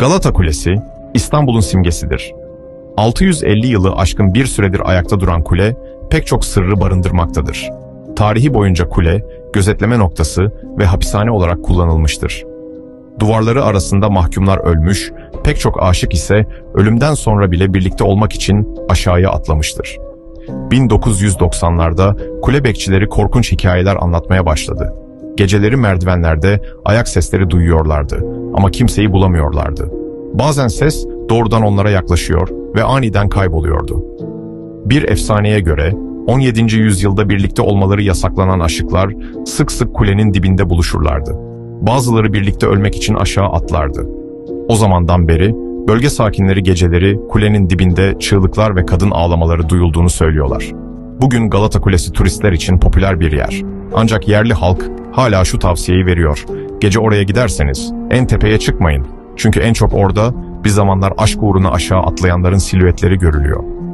Galata Kulesi, İstanbul'un simgesidir. 650 yılı aşkın bir süredir ayakta duran kule, pek çok sırrı barındırmaktadır. Tarihi boyunca kule, gözetleme noktası ve hapishane olarak kullanılmıştır. Duvarları arasında mahkumlar ölmüş, pek çok aşık ise ölümden sonra bile birlikte olmak için aşağıya atlamıştır. 1990'larda kule bekçileri korkunç hikayeler anlatmaya başladı. Geceleri merdivenlerde ayak sesleri duyuyorlardı ama kimseyi bulamıyorlardı. Bazen ses doğrudan onlara yaklaşıyor ve aniden kayboluyordu. Bir efsaneye göre 17. yüzyılda birlikte olmaları yasaklanan aşıklar sık sık kulenin dibinde buluşurlardı. Bazıları birlikte ölmek için aşağı atlardı. O zamandan beri bölge sakinleri geceleri kulenin dibinde çığlıklar ve kadın ağlamaları duyulduğunu söylüyorlar. Bugün Galata Kulesi turistler için popüler bir yer. Ancak yerli halk hala şu tavsiyeyi veriyor. Gece oraya giderseniz en tepeye çıkmayın. Çünkü en çok orada bir zamanlar aşk uğruna aşağı atlayanların silüetleri görülüyor.